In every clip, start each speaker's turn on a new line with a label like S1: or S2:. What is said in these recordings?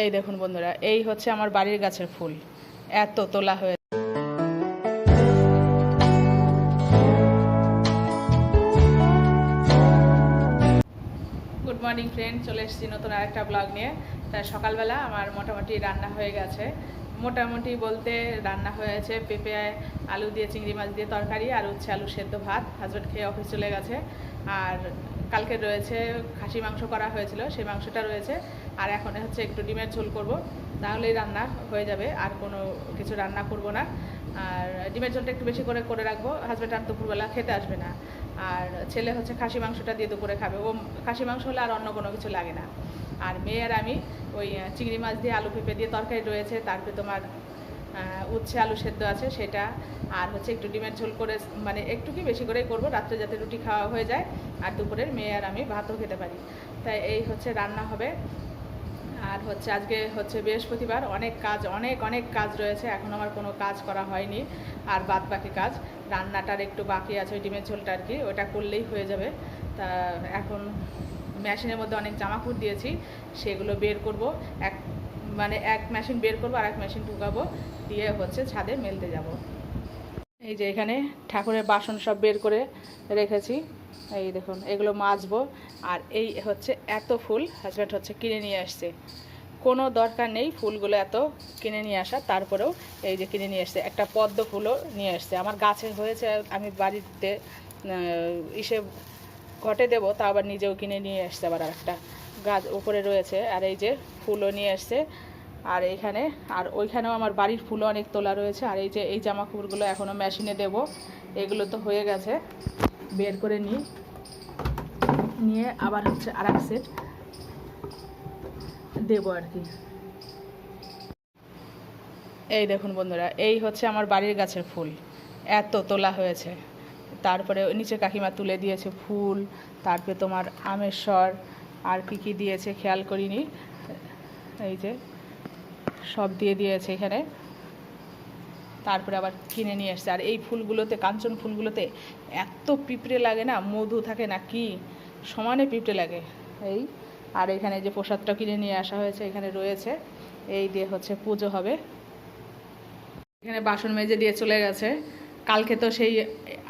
S1: এই দেখুন বন্ধুরা, এই হচ্ছে আমার বাড়ির গাছের ফুল। এত তোলা হয়ে গুড মর্নিং ফ্রেন্ড চলে এসেছি নতুন আরেকটা ব্লগ নিয়ে। তাই সকালবেলা আমার মোটামুটি রান্না হয়ে গেছে। মোটামুটি বলতে রান্না হয়েছে পেঁপে, আলু দিয়ে, চিংড়ি মাছ দিয়ে তরকারি আর উচ্ছে আলু সেদ্ধ ভাত। হাজব্যান্ড খেয়ে অফিস চলে গেছে। আর কালকে রয়েছে খাসি মাংস করা হয়েছিল, সেই মাংসটা রয়েছে। আর এখন হচ্ছে একটু ডিমের ঝোল করব, তাহলেই রান্না হয়ে যাবে, আর কোনো কিছু রান্না করব না। আর ডিমের ঝোলটা একটু বেশি করে করে রাখব হাজব্যান্ড আর দুপুরবেলা খেতে আসবে না। আর ছেলে হচ্ছে খাসি মাংসটা দিয়ে দুপুরে খাবে, ও খাসি মাংস হলে আর অন্য কোনো কিছু লাগে না। আর মেয়ে আর আমি ওই চিংড়ি মাছ দিয়ে আলু পেঁপে দিয়ে তরকারি রয়েছে তারপরে তোমার উচ্ছে, আলু সেদ্ধ আছে সেটা, আর হচ্ছে একটু ডিমের ঝোল করে মানে একটু কি বেশি করেই করব, রাত্রে যাতে রুটি খাওয়া হয়ে যায়, আর দুপুরের মেয়ে আর আমি ভাতও খেতে পারি। তাই এই হচ্ছে রান্না হবে। আর হচ্ছে আজকে হচ্ছে বৃহস্পতিবার, অনেক কাজ, অনেক অনেক কাজ রয়েছে, এখন আমার কোনো কাজ করা হয়নি, আর বাদ বাকি কাজ। রান্নাটার একটু বাকি আছে, ওই ডিমের ঝোলটা আর কি ওটা করলেই হয়ে যাবে। তা এখন মেশিনের মধ্যে অনেক জামা কাপড় দিয়েছি, সেগুলো বের করব। এক মানে এক মেশিন বের করব আর এক মেশিন ঢুকাবো, দিয়ে হচ্ছে ছাদে মেলতে যাব। এই যে এখানে ঠাকুরের বাসন সব বের করে রেখেছি। এই দেখুন, এগুলো মাজবো। আর এই হচ্ছে এত ফুল হাজব্যান্ড হচ্ছে কিনে নিয়ে আসছে। কোনো দরকার নেই ফুলগুলো এত কিনে নিয়ে আসা, তারপরেও এই যে কিনে নিয়ে আসছে, একটা পদ্ম ফুলও নিয়ে আসছে। আমার গাছে হয়েছে, আমি বাড়িতে ইসে ঘটে দেবো, তা আবার নিজেও কিনে নিয়ে আসছে আবার একটা গাছ উপরে রয়েছে, আর এই যে ফুলও নিয়ে আসছে আর এইখানে, আর ওইখানেও আমার বাড়ির ফুলও অনেক তোলা রয়েছে, আর এই যে এই জামা কাপড়গুলো এখনও মেশিনে দেবো, এগুলো তো হয়ে গেছে। বের করে নিই। নিয়ে আবার হচ্ছে আর এক সেট দেবো আর কি। এই দেখুন বন্ধুরা, এই হচ্ছে আমার বাড়ির গাছের ফুল। এত তোলা হয়েছে। তারপরে নিচে কাকিমা তুলে দিয়েছে ফুল, তারপরে তোমার আমের স্বর আর কি কি দিয়েছে খেয়াল করিনি। এই যে, সব দিয়ে দিয়েছে এখানে। তারপরে আবার কিনে নিয়ে এসছে। আর এই ফুলগুলোতে, কাঞ্চন ফুলগুলোতে এত পিঁপড়ে লাগে না, মধু থাকে না কি? সমানে পিঁপড়ে লাগে। এই, আর এখানে যে প্রসাদটা কিনে নিয়ে আসা হয়েছে, এখানে রয়েছে। এই দিয়ে হচ্ছে পুজো হবে। এখানে বাসন মেজে দিয়ে চলে গেছে। কালকে তো সেই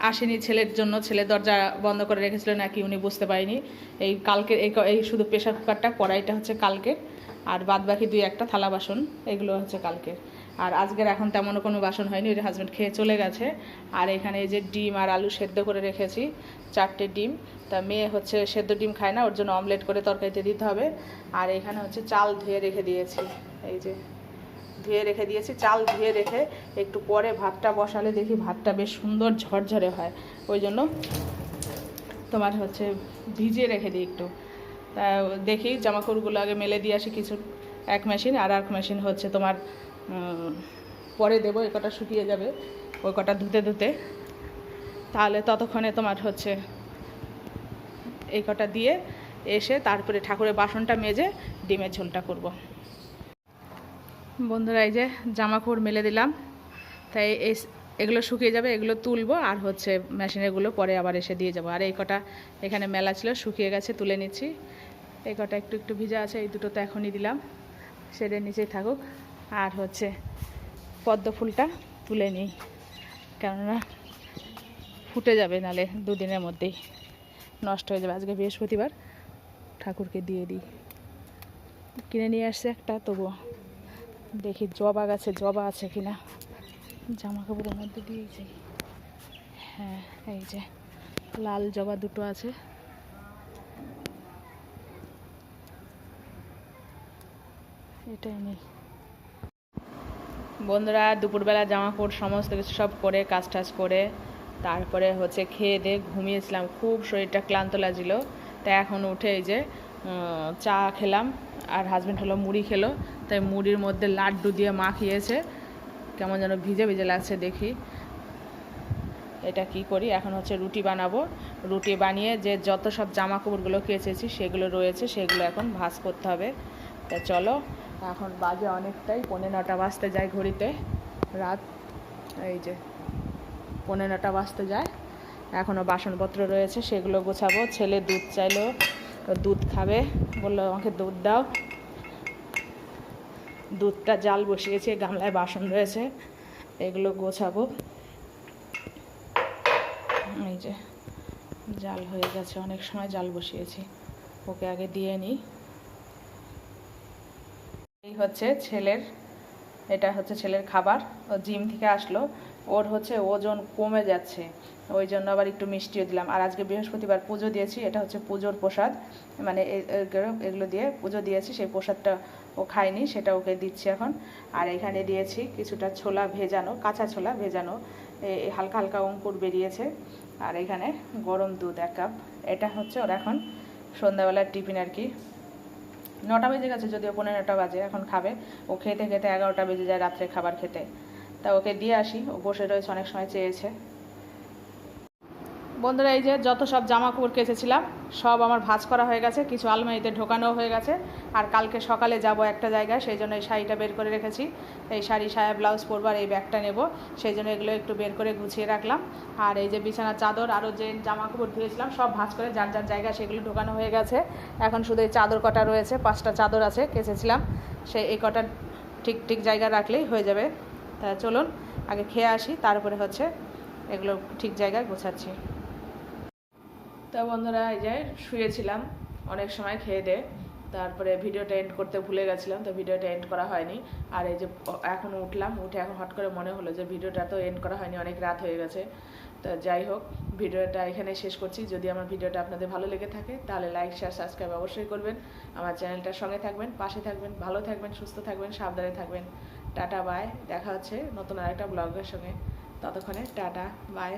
S1: আসেনি ছেলের জন্য, ছেলে দরজা বন্ধ করে রেখেছিল নাকি উনি বুঝতে পারেনি। এই কালকে এই শুধু প্রেশার কুকারটা, কড়াইটা হচ্ছে কালকে আর বাদ বাকি দুই একটা থালা বাসন, এগুলো হচ্ছে কালকে আর আজকের এখন তেমন কোনো বাসন হয়নি, ওই হাজব্যান্ড খেয়ে চলে গেছে। আর এখানে এই যে ডিম আর আলু সেদ্ধ করে রেখেছি, চারটে ডিম। তা মেয়ে হচ্ছে সেদ্ধ ডিম খায় না, ওর জন্য অমলেট করে তরকারিতে দিতে হবে। আর এখানে হচ্ছে চাল ধুয়ে রেখে দিয়েছি, এই যে। ধুয়ে রেখে দিয়েছি। চাল ধুয়ে রেখে একটু পরে ভাতটা বসালে দেখি ভাতটা বেশ সুন্দর ঝরঝরে হয়। ওই জন্য তোমার হচ্ছে ভিজিয়ে রেখে দিই একটু। তা দেখি জামাকাপড়গুলো আগে মেলে দিয়ে আসি কিছু, এক মেশিন আর এক মেশিন হচ্ছে তোমার পরে দেবো ওই কটা শুকিয়ে যাবে ওই কটা ধুতে ধুতে। তাহলে ততক্ষণে তোমার হচ্ছে এই কটা দিয়ে এসে তারপরে ঠাকুরের বাসনটা মেজে ডিমের ঝোলটা করব। বন্ধুরা, এই যে জামা কাপড় মেলে দিলাম। তাই এই এগুলো শুকিয়ে যাবে, এগুলো তুলবো, আর হচ্ছে মেশিনেরগুলো পরে আবার এসে দিয়ে যাব। আর এই কটা এখানে মেলা ছিল, শুকিয়ে গেছে, তুলে নিচ্ছি। এই কটা একটু একটু ভিজা আছে, এই দুটো তো এখনই দিলাম। সেটার নিচেই থাকুক। আর হচ্ছে পদ্ম ফুলটা তুলে নিই, কেননা ফুটে যাবে নালে দুদিনের মধ্যেই। নষ্ট হয়ে যাবে। আজকে বৃহস্পতিবার ঠাকুরকে দিয়ে দিই। কিনে নিয়ে আসছে একটা, তবুও। দেখি জবা গাছে জবা আছে কিনা। জামা কাপড়ের মধ্যে দিয়েছি। হ্যাঁ এই যে লাল জবা দুটো আছে। এটাই নেই। বন্ধুরা, দুপুরবেলা জামা কাপড় সমস্ত কিছু সব করে, কাজ টাজ করে, তারপরে হচ্ছে খেয়ে দিয়ে ঘুমিয়েছিলাম। খুব শরীরটা ক্লান্ত লাগছিল। তাই এখন উঠে এই যে চা খেলাম, আর হাজব্যান্ড হলো মুড়ি খেলো। তাই মুড়ির মধ্যে লাড্ডু দিয়ে মাখিয়েছে। কেমন যেন ভিজে ভিজে লাগছে দেখি। এটা কি করি? এখন হচ্ছে রুটি বানাবো। রুটি বানিয়ে যে যত সব জামা কাপড়গুলো কেচেছি, সেগুলো রয়েছে, সেগুলো এখন ভাজ করতে হবে। তা চলো, এখন বাজে অনেকটাই, পৌনে নটা বাজতে যায় ঘড়িতে, রাত। এই যে, পৌনে নটা বাজতে যায়। এখনও বাসনপত্র রয়েছে, সেগুলো গোছাবো। ছেলে দুধ চাইলো, দুধ খাবে। বলল, আমাকে দুধ দাও। দুধটা জাল বসিয়েছি, গামলায় বাসন রয়েছে, এগুলো গোছাবো। এই যে, জাল হয়ে গেছে, অনেক সময় জাল বসিয়েছি, ওকে আগে দিয়ে নিই। এই হচ্ছে ছেলের, এটা হচ্ছে ছেলের খাবার, ও জিম থেকে আসলো, ওর হচ্ছে ওজন কমে যাচ্ছে, ওই জন্য আবার একটু মিষ্টিও দিলাম। আর আজকে বৃহস্পতিবার পুজো দিয়েছি, এটা হচ্ছে পুজোর প্রসাদ মানে এগুলো- দিয়ে পুজো দিয়েছি, সেই প্রসাদটা ও খায়নি, সেটা ওকে দিচ্ছি এখন। আর এখানে দিয়েছি কিছুটা ছোলা ভেজানো, কাঁচা ছোলা ভেজানো। হালকা হালকা অঙ্কুর বেরিয়েছে। আর এখানে গরম দুধ, এক কাপ। এটা হচ্ছে ওর এখন সন্ধ্যাবেলার টিফিন আর কি। নটা বেজে গেছে যদিও পনেরোটা বাজে, এখন খাবে। ও খেতে খেতে এগারোটা বেজে যায় রাত্রে খাবার খেতে। তা ওকে দিয়ে আসি, ও বসে রয়েছে, অনেক সময় চেয়েছে। বন্ধুরা, এই যে যত সব জামা কাপড় কেচেছিলাম সব আমার ভাঁজ করা হয়ে গেছে, কিছু আলমারিতে ঢোকানো হয়ে গেছে। আর কালকে সকালে যাব একটা জায়গায়, সেই জন্য এই শাড়িটা বের করে রেখেছি। এই শাড়ি, সায়া ব্লাউজ পরবার এই ব্যাগটা নেব, সেই জন্য এগুলো একটু বের করে গুছিয়ে রাখলাম। আর এই যে বিছানার চাদর, আরও যে জামা কাপড় ধুয়েছিলাম, সব ভাঁজ করে যার যার জায়গায় সেগুলো ঢোকানো হয়ে গেছে। এখন শুধু এই চাদর কটা রয়েছে, পাঁচটা চাদর আছে, কেচেছিলাম। সে এই কটা ঠিক ঠিক জায়গায় রাখলেই হয়ে যাবে। তা চলুন, আগে খেয়ে আসি, তারপরে হচ্ছে এগুলো ঠিক জায়গায় গোছাচ্ছি। তো বন্ধুরা এই যে শুয়েছিলাম অনেক সময় খেয়ে দে তারপরে ভিডিওটা এন্ড করতে ভুলে গেছিলাম, তো ভিডিওটা এন্ড করা হয়নি। আর এই যে এখন উঠলাম, উঠে এখন হট করে মনে হলো যে ভিডিওটা তো এন্ড করা হয়নি, অনেক রাত হয়ে গেছে। তো যাই হোক, ভিডিওটা এখানে শেষ করছি। যদি আমার ভিডিওটা আপনাদের ভালো লেগে থাকে, তাহলে লাইক শেয়ার সাবস্ক্রাইব অবশ্যই করবেন। আমার চ্যানেলটার সঙ্গে থাকবেন, পাশে থাকবেন, ভালো থাকবেন, সুস্থ থাকবেন, সাবধানে থাকবেন। টাটা বাই দেখা হচ্ছে নতুন আরেকটা ব্লগের সঙ্গে। ততক্ষণে টাটা বাই